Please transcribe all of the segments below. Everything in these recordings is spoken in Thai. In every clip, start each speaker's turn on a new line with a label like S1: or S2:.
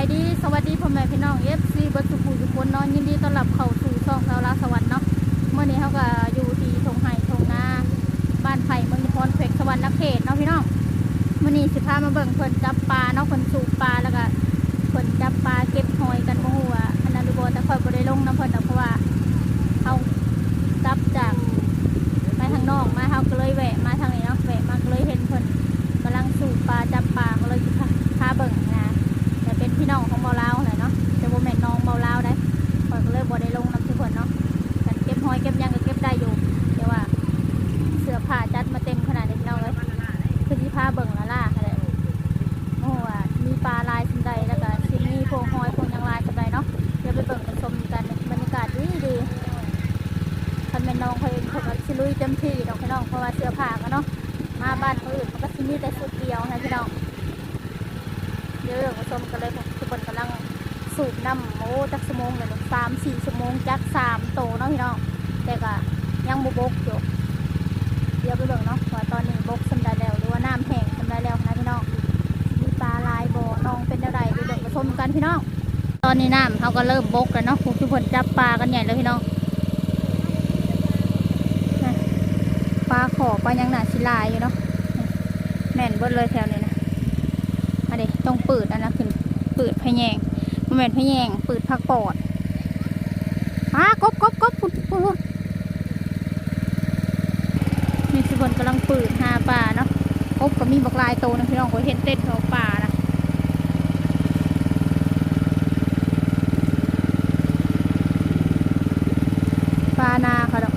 S1: ายดีสวัสดีพ่อแม่พี่น้องเอฟซีบัสุภูทุกคนเนอนยินดีต้อนรับเข้าสู่ช่องสาวลาสวรรค์เนาะเมื่อนี้เขาก็อยู่ที่ทงไห่ทงนาบ้านไผ่เมืองนครเขตสวรรค์นเขตเนาะพี่น้องเมื่อนี้สิพามาเบิ่งเพิ่นจับปลาเนาะเพิ่นสูบปลาแล้วก็เพิ่นจับปลาเก็บหอยกันบ่ฮู้ว่าอันนั้นหรือบ่แต่คอยบ่ได้ลงน้ำเพิ่นดอกเพราะว่าเขาจับจากไปทางนอกมาเขาก็เลยแวะมาทางนี้เนาะแวะมาก็เลยเห็นเพิ่นกำลังสูบปลาจับปลาก็เลยพาเบิ่งนะ น้องของเบาลาวแหละ เขาก็เริ่มบกแล้วเนาะทุกคนจับปลากันใหญ่เลยพี่น้องปลาขอปลายังหนาชิลายอยู่เนาะแน่นเบิดเลยแถวนี้นะอันนี้ต้องเปิดอันนั้นขึ้นเปิดพะแยงมันเป็นพะแยงเปิดพักปอดอ้ากบกบกบพุ่นพุ่นพุ่นนี่สิบนกำลังเปิดหาป่าเนาะกบก็มีบักลายโตนะพี่น้องก็เห็นเต้นเขาป่าปลา นาค่ะดอก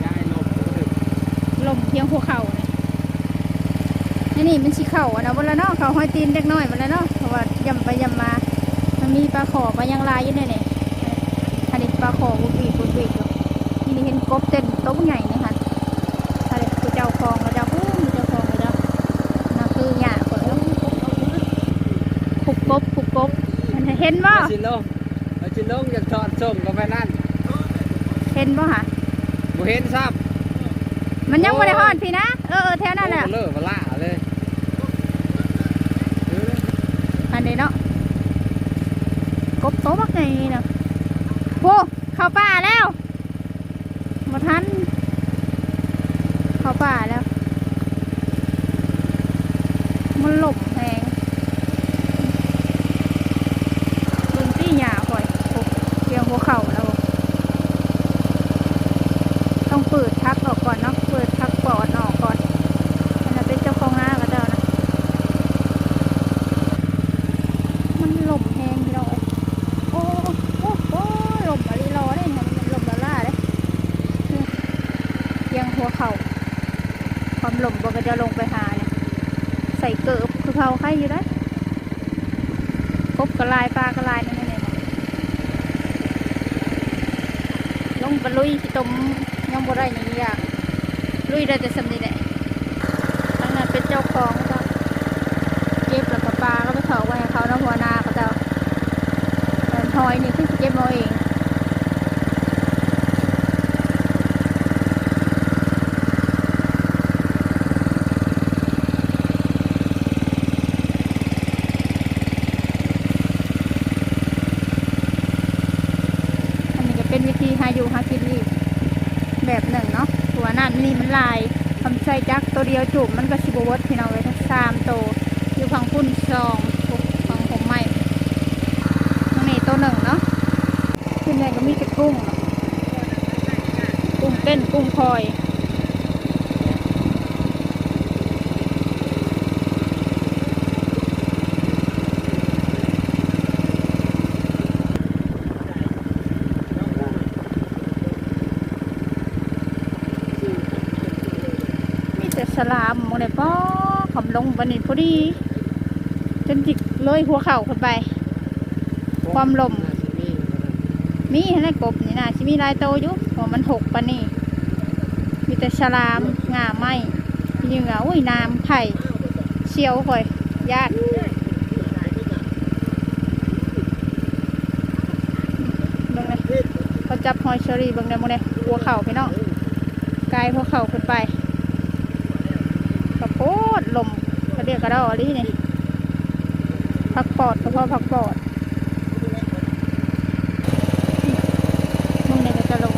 S2: ได้ลบเลย
S1: ลมเพียงหัวเข่าเนี่ยนี่นี่มันสีเข่าอะนะวันละเนาะเขาห้อยตีนเล็กน้อยวันละเนาะเพราะว่าย่ำไปย่ำมา มันมีปลาขอปลายังลายอยู่เนี่ยนี่อันนี้ปลาขอบุกบีบบุกบีบอยู่ที่นี่เห็นกบเต้นโต๊ะใหญ่นี่ค่ะอันนี้คือเจ้าคลองกับเจ้าผู้มีเจ้าคลองกับเจ้านั่นคือหยาคนแล้วขุกกบขุกกบมันเห็นบ่
S2: เอาจิลงเอาจิลงอยากถอดส่งกับไปนั่น
S1: เห็นบ่ฮะ
S2: บ่เห็นซับ
S1: มันยังไม่ได้ฮอดพี่นะ เออเออแถวนั้นแหละ
S2: เลิกมาล่าเลยเออ
S1: อันนี้เนาะกบโตบักไงเนาะโอ้เข้าป่าแล้วมาทันเข้าป่าแล้ว มันหลบแหงบนตี้หยาก่อยโอ้เรียงหัวเข่าแล้ว ต้องเปิดทักออกก่อนเนาะเปิดทักปอดออกก่อนอันนั้นเป็นเจ้าของหน้าก็เจ้านะมันหลบแหงพี่น้องเอ้ยโอ้โอ้โอ้หลบอะไรรอได้เนี่ยมันหลบละล่าเลยยังหัวเข่าความหลบบก็จะลงไปหาเนี่ยใส่เกิบคือเขาใครอยู่ได้กบกระลายปลากระลายนี่นี่นี่ลงไปลุยที่ตมยัง บ่ได้นี่อยากลุยได้แต่สำนีแหละทั้งนั้นเป็นเจ้าของเจ้าเก็บแล้วก็ปลาก็ไปเขาไว้ให้เขานะหัวหน้าเขาเจะแต่หอยนี่คือสิเก็บเอาเองอันนี้ก็เป็นวิธีหาอยู่หากินอีกแบบหนึ่งเนาะหัว นี้มันลายทำใช้จักตัวเดียวจุ่มมันก็ชิบวดที่เราไว้ทั้งสามตัวอยู่ฝั่งพุ่นสองฝั่งผมใหม่ตรงนี้ตัวหนึ่งเนาะขึ้นไปก็มีแต่กุ้งกุ้งเต้นกุ้งพลอย สลามหมดเลยป้อขำลงวันนี้พอดี จนจิกเลยหัวเข่าขึ้นไป ความลม
S2: น่าสิมี
S1: มีให้กบนี่นะชิมีหลายโตอยู่เพราะมันหกปะนี่ มีแต่ฉลามงาไหมมีเหงื่ออุ้ยน้ำไผ่เชียวค่อยญาติเบิ่งเลยเขาจับหอยเชอรี่เบิ่งได้หมดเลยหัวเข่าพี่น้องกายหัวเข่าขึ้นไปกระโพ ดลมกระเดียกระดอลี่นี่พักปอดก็พะพักปอดมึง
S2: เนี่
S1: ยก็จะลง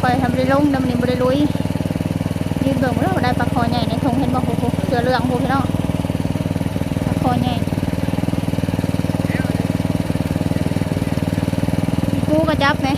S1: คอยทำได้ลงดำนิ่บริลุยยืนเบิ่งแล้วได้ปลาคอใหญ่ในทงเห็นบอกโอ้เสือเรื่องพวกพี่น้องปลาคอใหญ่กูกระจับไหม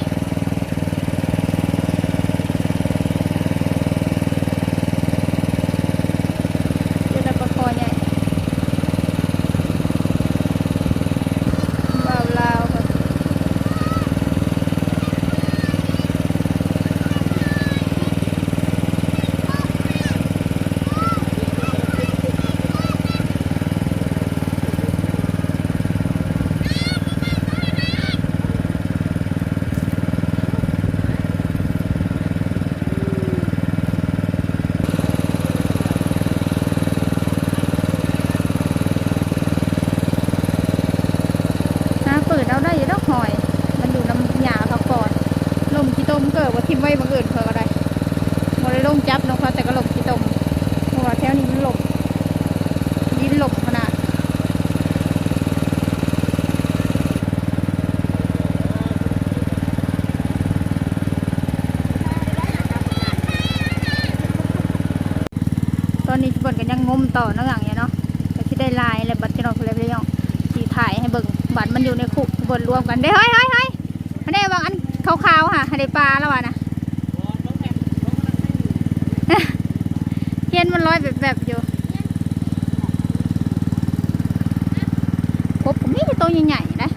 S1: ไว้บางอื่นเขาก็ได้บริลงจับน้องเขาแต่ก็หลมขี้ต้มเพราะว่าแถวนี้มันหลบยินหลบขนาดตอนนี้ที่บนกันยังงมต่อเนื่องอยู่เนาะแต่ที่ได้ลายและบัตรที่เราเลยพี่องสีถ่ายให้เบิ่งบัตรมันอยู่ในคุกบนรวมกันได้เฮ้ยเฮ้ยเฮ้ยอันนี้บางอันขาวๆค่ะอันนี้ปลาแล้ววะนะ็นมันลอยแบบแบบๆอยู่กบก็มีแต่ตัวใหญ่ๆนะ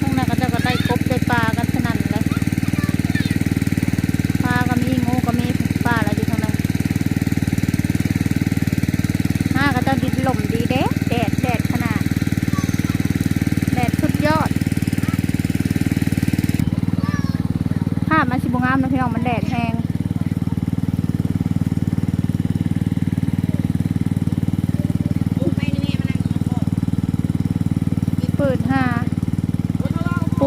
S1: ตรงนั้นก็จะก็ได้กบได้ปลากันสนั่นเลยปลาก็มีงูก็มีปลาอะไรอยู่ตรงนั้นห้าก็จะดินลมดีเด้แดดแดดขนาดแดดสุดยอดภาพมันสิบงามนะพี่น้องมันแดดแห้ง เปิดหา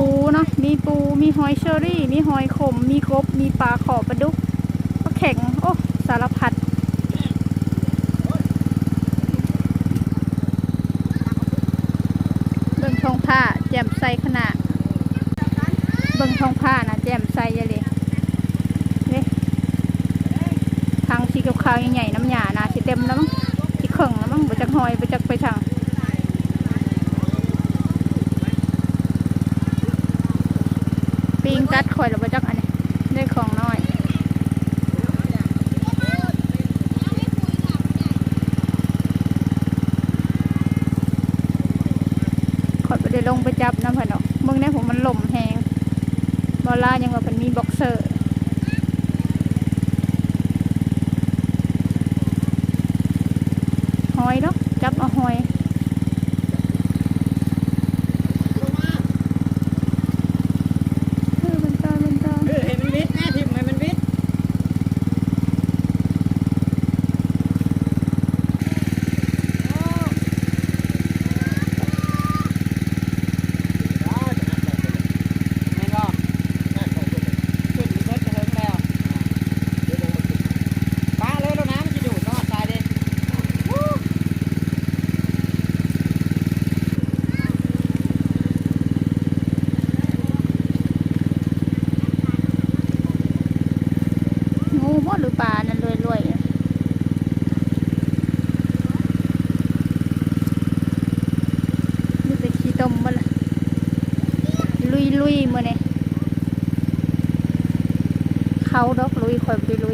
S1: ปูเนาะมีปูมีหอยเชอรี่ มีหอยขม มีกบ มีปลาขอปลาดุกปลาแข็ง โอ้ สารพัดเบิ่งทองผ้าแจ่มใสขนาดเบิ่งทองผ้านะแจ่มใสเยอะเลยเว้ยทางสีขาวๆใหญ่ๆน้ำหยานะสิเต็มแล้วมั้งสิเข่งแล้วมั้งไปจากหอยไปจากไปทาง ปิงกัดข่อยหรือว่าจักอันนี้ได้ของน้อยข่อยไปได้ลงไปจับน้ำผันดอกเมื่อนี้ผมมันหล่มแหงบอลล่ายังว่าเป็นมีบ็อกเซอร์หอยเนาะจับเอาหอย เออมันตามันตา
S2: เออเห็นมันวิทย์แน่ทิมให้มันวิทย์
S1: งูมดหรือปลานั่นรวยรวยๆอะนี่เป็นขี้ต้มมาละลุยลุยๆมื่อนี่ เขา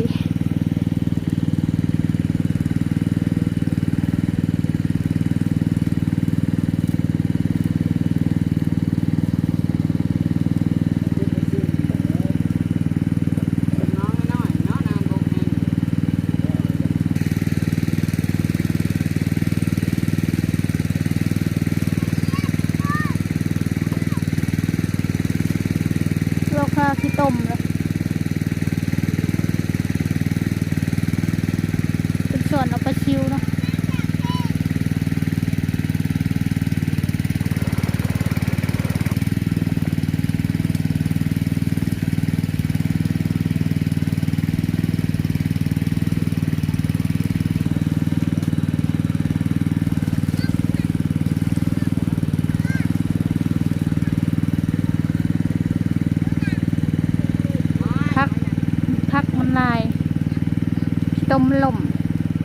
S1: ตมล่ม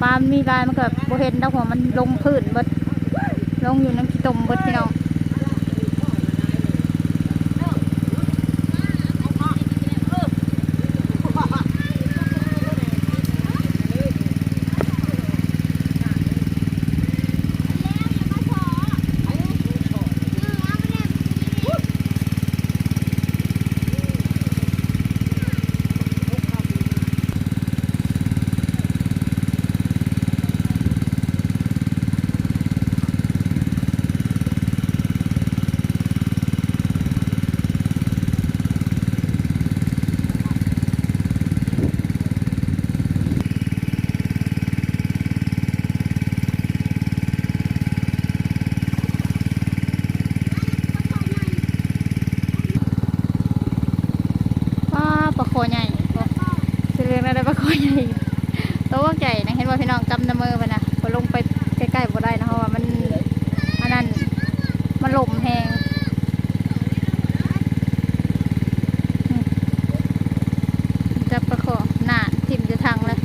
S1: ปลามีลายมันก็บ่เห็นดอกหัวมันลงพื้นเบิดลงอยู่น้ำขี้ตมเบิดพี่น้องป้าปลาโคใหญ่จะ เรียกอะใหญ่ตัวใหญ่นะเห็นว่าพี่น้องกำน้ำมือไปนะพอลงไปใกล้ๆบ่ได้นะเพราะว่ามันอันนั้นมันลมแห้งอืมจับปลาโคหนาทิ่มจะทางเลย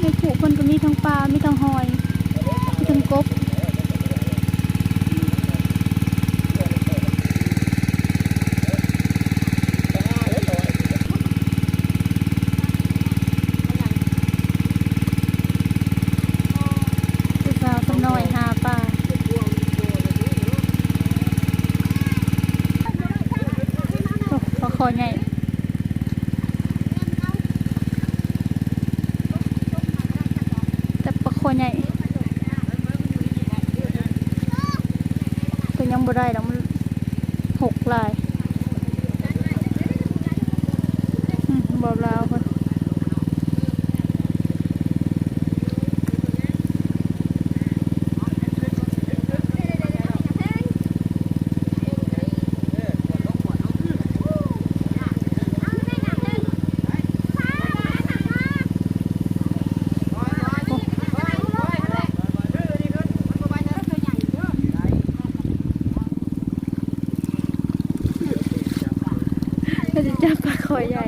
S1: ในผูคนก็มีทั้งปลา มีทั้งหอย มีทั้งกบ ผู้สาวคนน้อยหาปลาโอ้ปลา คอใหญ่แต่ปลาโคใหญ่ก็ยังบ่ได้แล้วมันหกลายอืมบ่ลาวคน จะจับปลาคอใหญ่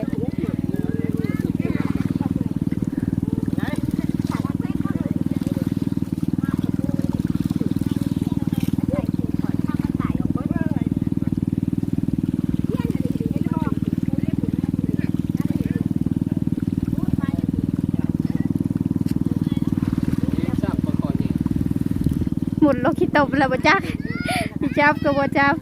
S1: หมุนโลกคิดตบแล้วบ่จักพี่จับก็บ่จับ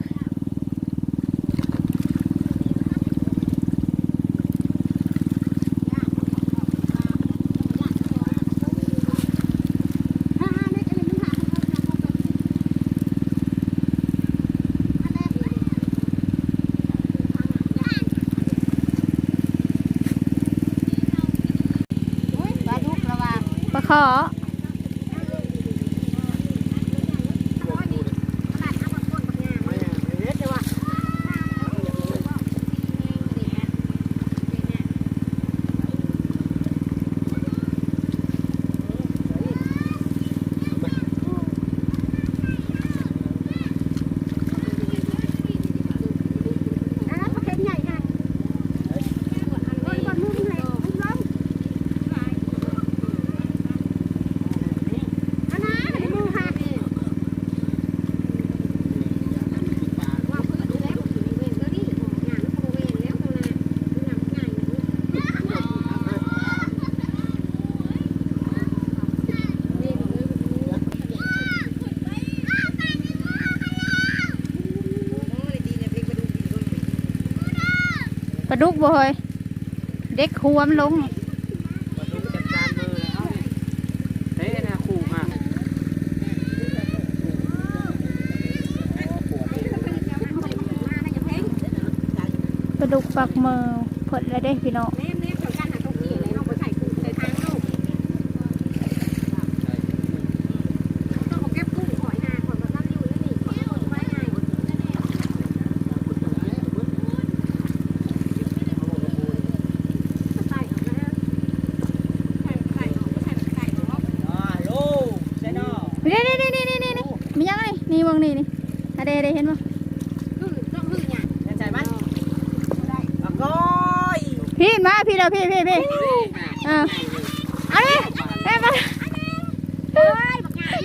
S3: ปลาดุกระวั งาดุ
S1: กบ่เฮ้ยเด็กหัวมันลง
S3: ปลาดุกจัดการมือแล้วเฮ้ยนะขู่มา
S1: ปลาดุกปักมือผลแล้วเด้พี่น้อง นี่เบางนี่นี่ อะเดเดเห็นบ่
S4: แน่ใจมั้ยบักก้อย
S1: พี่มาพี่เด้อพี่พี่พี่เออเอาดิเอ้ยมา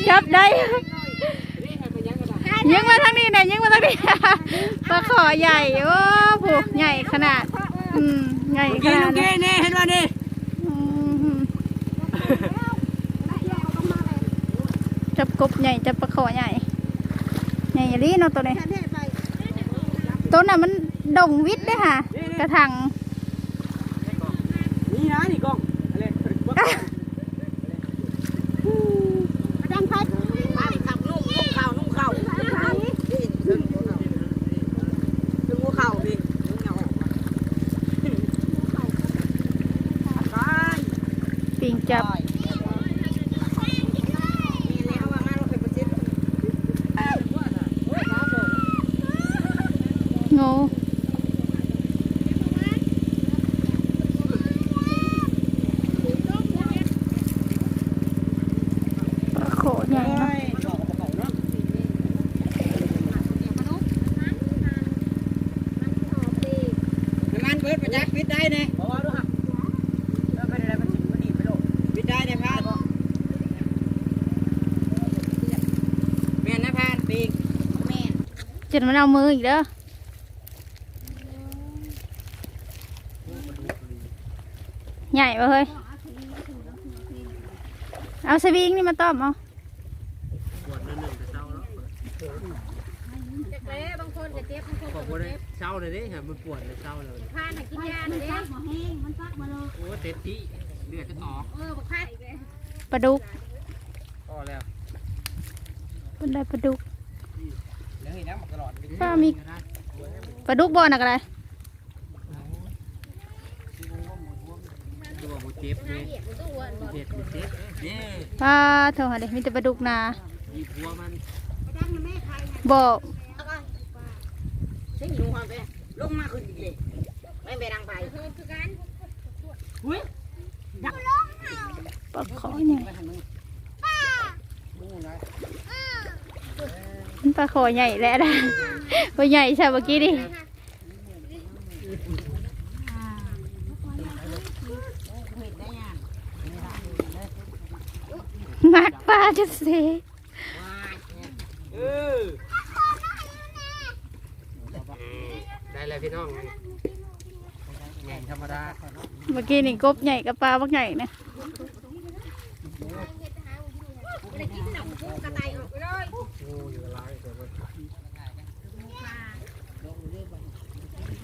S1: จับได้ยิงมาทางนี้หน่อยยิงมาทางนี้ปลาขอใหญ่โอ้ผูใหญ่ขนาดอืมใหญ่ข
S4: กิน
S1: นา
S4: ลู
S1: ด
S4: กกินนี่เห็นป่ะนี่
S1: อืมจับกบใหญ่จับปลาขอใหญ่ ใหญ่ลีเนาะตัวนี้ ตัวน่ะมันดงวิทย์เด้อค่ะ กระถัง
S4: นี่นะนี่กล้องอะไร
S1: ดังพัด
S4: ป้าขับนุ่งนุ่งข้าวนุ่งข้าวซึ่งซึ่งหัวเข่าพี่นุ่งเงาออกไป
S1: ปิงจับ
S4: มีแล้วว่างานเราเคยประชิด
S1: งูปลาโขใหญ่เนาะ
S4: มันเบิดประจักษ์ปิดได้เนี่ยบอกว่าดูฮะแล้วก็ได้มันมันหนีไปโลดปิดได้เนี่ยพานแม่นนะพานปีกแม่น
S1: จ นมันเอามืออีกเด้อใหญ่ปะเฮ้ย เอาสวิงนี่มาต้อมเอา
S2: ปวดนิดหนึ่งแต่เศร้าแล้ว
S3: บางคนจะเจ็บบางคน
S2: บอกว่าได้เศร้าเลยดิฮะมันปวดเลยเศร้าเลย
S3: พานกินยาเลยเด้
S2: โอ้เต็มที่เลือดจะออก
S3: เออบักพัด
S1: ปลาดุก
S2: พอแล้ว
S1: เป็นได้ปลาดุก ป้ามีปลาดุกบ่อนักอะไร
S2: ดูว่าหมดเจ็บเลยเจ็บหมดเจ็บเนี่ย
S1: ป้าเท่าไหร่มีแต่ปลาดุกนา
S2: หยิบหัวมัน
S1: บ่อ
S4: สิ่งดูความไปลงมาคือดีเลยไม่ไปดังไป
S3: เพิ่มคือกัน
S4: หุ้ย
S1: ปลาขอใหญ่
S4: ไปหันมึงมึงไง
S1: ปลาขอใหญ่แหละนะปลาใหญ่ใช่เมื่อกี้ดิมัดปลาจะเส
S4: เออ
S2: ได้เลยพี่น้องแง่ธรรมดา
S1: เมื่อกี้นี่กบใหญ่กับปลาบักใหญ่นะ
S3: เลยกินหนังกุ้งกระต่ายออกไปเลย
S2: งูอยู่ร้ายแต่ว่า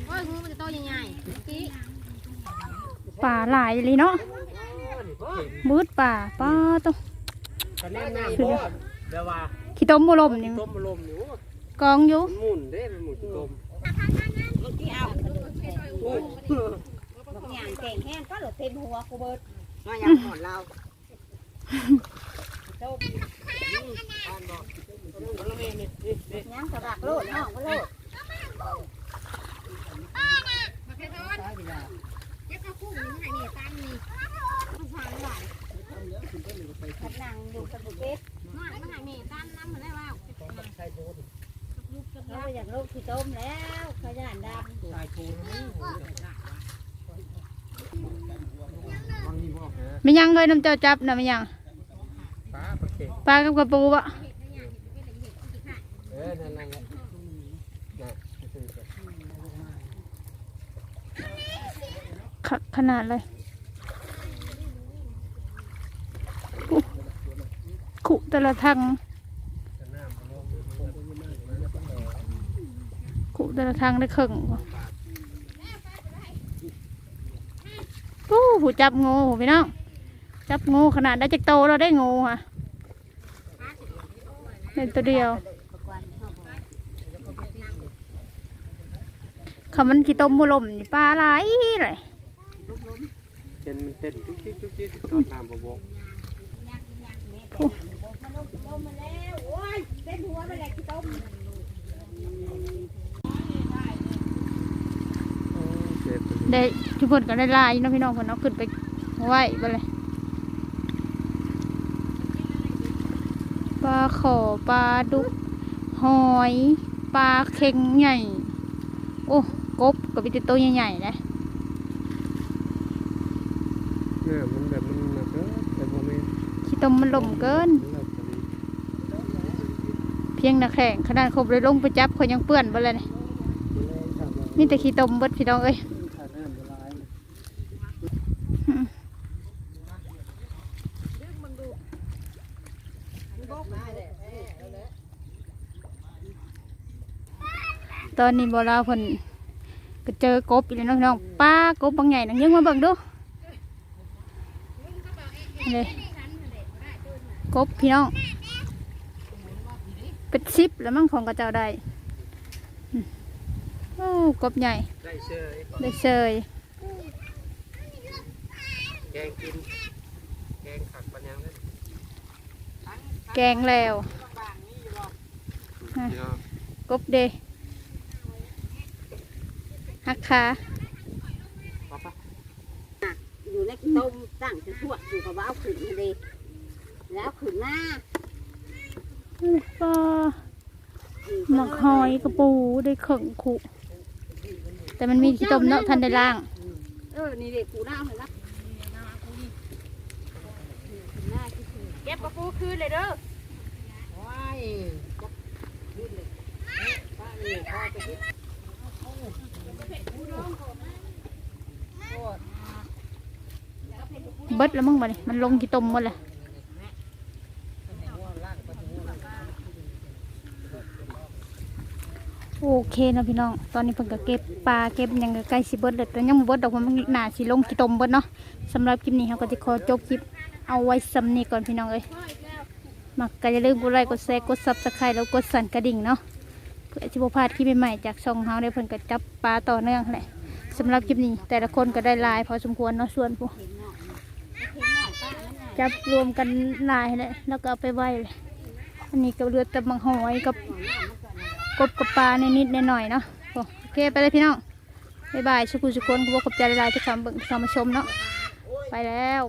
S3: โอ้ยงูมันจะโตยังไงพี่
S1: ปลาหลายเลยเนาะมืดปลาปลาต้อง
S2: ตอนนี้น้ำบ่เดี๋ยวว่า
S1: ขี้ต้มบุลมนี่
S2: ต้มลมอยู่
S1: กองอยู่
S2: หมุนเด้มันหมุนต้ม
S4: ที่เอา
S3: อย่างเก่งแห้งก็หลุดเต็มหัวกูเบิด
S4: มาอย่างหอนเรา
S3: ยังสะบักโลดน้องก็โลดมาแค่ทอดเจ็บกระพุ้งนี่ให้เนี่ยตามนี่ผู้ฟังหลายขัดนังอยู่กับบุเก็ตมาให้เนี่ยตามน้ำมาได้ว่าเราอยากลูกที่ต้มแล้วขยันดำ
S2: บางทีบ
S1: ไม่ยังเลยน้ำเจ้าจับนะไม่ยัง
S2: ป้าประเก็บ
S1: ปลากับกระปูอะ
S2: เออนั่นนั่นแหละนะคือ
S1: ขขนาดเลยอู้ขุแต่ละทังขุแต่ละทังได้ครึ่งว่ะอู้หูจับงูหูพี่น้องจับงูขนาดได้จักโตเราได้งูค่ะ เป็นตัวเดียว เขามันขี้ต้มบุลมนี่ปลาหลายเลย
S2: เต้นมันเต้นทุกทีทุกทีตอนน้ำบ่บอกเจ็บ
S1: ได้ทุกคนก็ได้ลายเนาะพี่น้องคนเอาขึ้นไปไหวไปเลย ลาขอปลาดุก หอยปลาเค็งใหญ่ โอ้กบกับวิตโตวใหญ่ๆนะ
S2: เนี่ยมันแบบมันหนักเด้อแต่บ่แม่น
S1: ขี้ตมมันลมเกิน
S2: มันเลิกพอดี
S1: เพียงนักแข่งขนาดครบเลยลงไปจับเขายังเปื้อนไปเลยนี่
S2: มันแรงครับว่า
S1: นี่แต่ขี้ตมเบิดพี่น้องเอ้ย
S2: ขาดน้ำละลาย
S1: ตอนนี้บอลาเพิ่นก็เจอกบอีกแล้วเนาะพี่น้องป้ากบบางใหญ่นังยังมาเบิ่งดูเลยกบพี่น้อง เป็นซิปแล้วมั้งของกระเจ้าได้อืมโอ้กบใหญ่
S2: ได้เชย
S1: ได้เชย
S2: แกงกิน แกงขักปัญญังเลย
S1: แกงแล้ว
S2: เดี๋ยว
S1: กบเด หักขา
S2: ป้าป้า
S4: อยู่ในต้มตั้งจะทั่วอยู่กับว่าเอาขึ้นมาดีแล้วขึ้นหน้า
S1: ปลาหมักหอยกระปูได้เข่งขุแต่มันมีขี้ตมเนาะทันได้ล่าง
S4: เออ นี่เด็กกูหน้าเห็นละเก็บกระปูคืนเลยเด้อว้ายขึ้น เบิ
S1: ดแล้วมั้งบ่นี่มันลงขี้ตมหมดเลยโอเคนะพี่น้อง ตอนนี้เพิ่นก็เก็บปลาเก็บยังก็ใกล้สิเบิดแล้วแต่ยังเบิดดอกพราะมันหนาสิลงขี้ตมเบิดเนาะสำหรับคลิปนี้เราก็จะขอจบคลิปเอาไว้สำนีก่อนพี่น้องเอ้ยมักก็อย่าลืมกดไลค์กดแชร์กด Subscribe แล้วกดสั่นกระดิ่งเนาะ พื่อสิบ่พลาดคลิปใหม่ๆจากช่องเฮาได้เพิ่นก็จับปลาต่อเนื่องแหละสำหรับคลิปนี้ แต่ละคนก็ได้ลายพอสมควรเนาะส่วนผู้จับรวมกันลายเลยแล้วก็เอาไปไว้เลยอันนี้ก็เรือตะมังหอยกับกบกับปลาในนิดๆหน่อยเนาะโอเคไปเลยพี่น้องบ๊ายบายชุกุชุกคนขอบคุณขอบใจหลายๆที่เข้ามเบิ่งที่เข้ามาชมเนาะไปแล้ว